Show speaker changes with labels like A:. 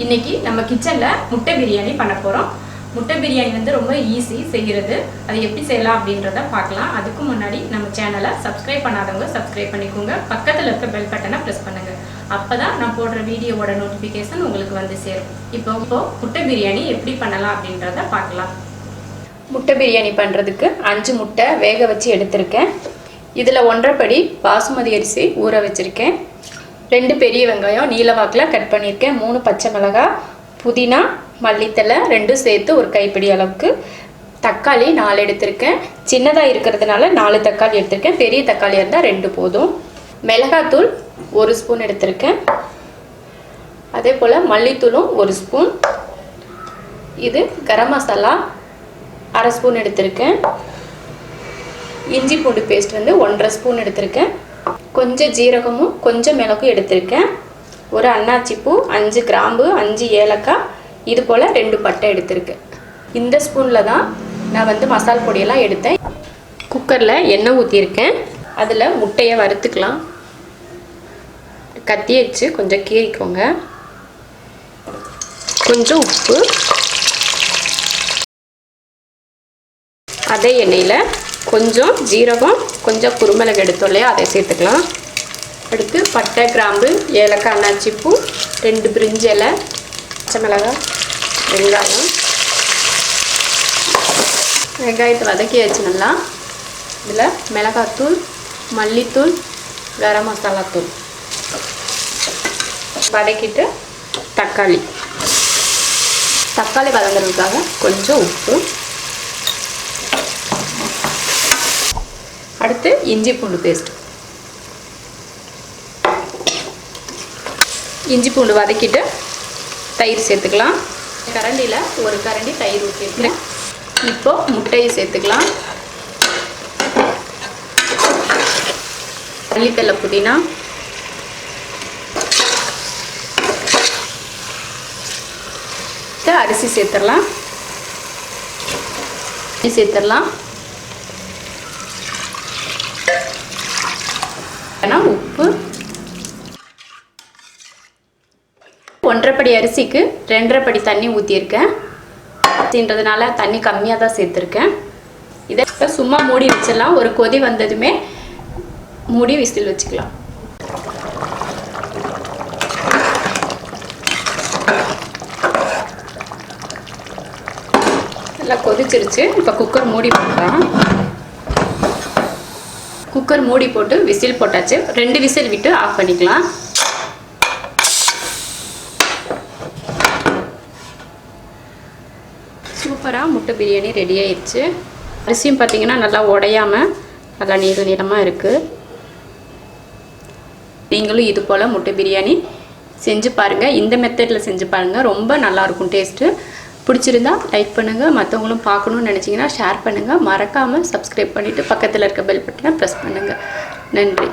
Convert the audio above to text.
A: இன்னைக்கு நம்ம கிச்சனில் முட்டை பிரியாணி பண்ண போகிறோம் முட்டை பிரியாணி வந்து ரொம்ப ஈஸி செய்கிறது அது எப்படி செய்யலாம் அப்படின்றத பார்க்கலாம். அதுக்கு முன்னாடி நம்ம சேனலை சப்ஸ்கிரைப் பண்ணாதவங்க சப்ஸ்கிரைப் பண்ணிக்கோங்க. பக்கத்தில் இருக்க பெல் பட்டனை ப்ரெஸ் பண்ணுங்கள் அப்போ தான் நான் போடுற வீடியோவோட நோட்டிஃபிகேஷன் உங்களுக்கு வந்து சேரும். இப்போ இப்போ முட்டை பிரியாணி எப்படி பண்ணலாம் அப்படின்றத பார்க்கலாம். முட்டை பிரியாணி பண்ணுறதுக்கு அஞ்சு முட்டை வேக வச்சு எடுத்திருக்கேன். இதில் ஒன்றரை படி பாசுமதி அரிசி ஊற வச்சுருக்கேன். ரெண்டு பெரிய வெங்காயம் நீலவாக்கில் கட் பண்ணியிருக்கேன். மூணு பச்சை மிளகாய் புதினா மல்லித்தலை ரெண்டும் சேர்த்து ஒரு கைப்பிடி அளவுக்கு. தக்காளி நாலு எடுத்திருக்கேன். சின்னதாக இருக்கிறதுனால நாலு தக்காளி எடுத்திருக்கேன். பெரிய தக்காளியாக இருந்தால் ரெண்டு போதும். மிளகாத்தூள் ஒரு ஸ்பூன் எடுத்திருக்கேன். அதே போல் மல்லித்தூளும் ஒரு ஸ்பூன். இது கரம் மசாலா அரை ஸ்பூன் எடுத்திருக்கேன். இஞ்சி பூண்டு பேஸ்ட் வந்து ஒன்றரை ஸ்பூன் எடுத்திருக்கேன். கொஞ்சம் ஜீரகமும் கொஞ்சம் மிளகும் எடுத்திருக்கேன். ஒரு அன்னாச்சி பூ அஞ்சு கிராம்பு அஞ்சு ஏலக்காய் இது போல் ரெண்டு பட்டை எடுத்திருக்கேன். இந்த ஸ்பூனில் தான் நான் வந்து மசால் பொடியெல்லாம் எடுத்தேன். குக்கரில் எண்ணெய் ஊற்றியிருக்கேன் அதில் முட்டையை வறுத்துக்கலாம். கத்தி வச்சு கொஞ்சம் கீறிக்கோங்க. கொஞ்சம் உப்பு. அதே எண்ணெயில் கொஞ்சம் ஜீரகம் கொஞ்சம் குருமிளகு எடுத்தோம் இல்லையா? அதை சேர்த்துக்கலாம். அடுத்து பட்டை கிராம்பு ஏலக்காய் அண்ணாச்சிப்பூ ரெண்டு பிரிஞ்சு இலை பச்சை மிளகாய் வெங்காயம். வெங்காயத்தை வதக்கியாச்சு நல்லா இதில் மிளகாத்தூள் மல்லித்தூள் கரம் மசாலா தூள் வதக்கிட்டு தக்காளி. தக்காளி வதங்குறதுக்காக கொஞ்சம் உப்பு. அடுத்து இஞ்சி பூண்டு பேஸ்ட் இஞ்சி பூண்டு வதக்கிட்டு தயிர் சேர்த்துக்கலாம். கரண்டியில் ஒரு கரண்டி தயிர் ஊற்றிருக்கிறேன் இப்போ முட்டையை சேர்த்துக்கலாம். மல்லித்தலை புதினா. அரிசி சேர்த்துடலாம். சேர்த்துடலாம். உப்பு. ஒன்றரை படி அரிசிக்கு ரெண்டரை படி தண்ணி ஊற்றியிருக்கேன் அப்படின்றதுனால தண்ணி கம்மியாக தான் சேர்த்துருக்கேன். இதை இப்போ சும்மா மூடி வச்சிடலாம். ஒரு கொதி வந்ததுமே மூடி விசில் வச்சுக்கலாம். நல்லா கொதிச்சிருச்சு. இப்போ குக்கர் மூடி போட்டுக்கலாம். குக்கர் மூடி போட்டு விசில் போட்டாச்சு. ரெண்டு விசில் விட்டு ஆஃப் பண்ணிக்கலாம். சூப்பராக முட்டை பிரியாணி ரெடி ஆயிடுச்சு அரிசியும் பார்த்தீங்கன்னா நல்லா உடையாமல் நல்லா நீள நீளமாக இருக்குது நீங்களும் இது போல் முட்டை பிரியாணி செஞ்சு பாருங்கள் இந்த மெத்தடில் செஞ்சு பாருங்கள் ரொம்ப நல்லாயிருக்கும் டேஸ்ட்டு பிடிச்சிருந்தா லைக் பண்ணுங்கள் மற்றவங்களும் பார்க்கணுன்னு நினச்சிங்கன்னா ஷேர் பண்ணுங்கள் மறக்காமல் சப்ஸ்கிரைப் பண்ணிவிட்டு பக்கத்தில் இருக்க பெல் பட்டனை ப்ரெஸ் பண்ணுங்கள் நன்றி.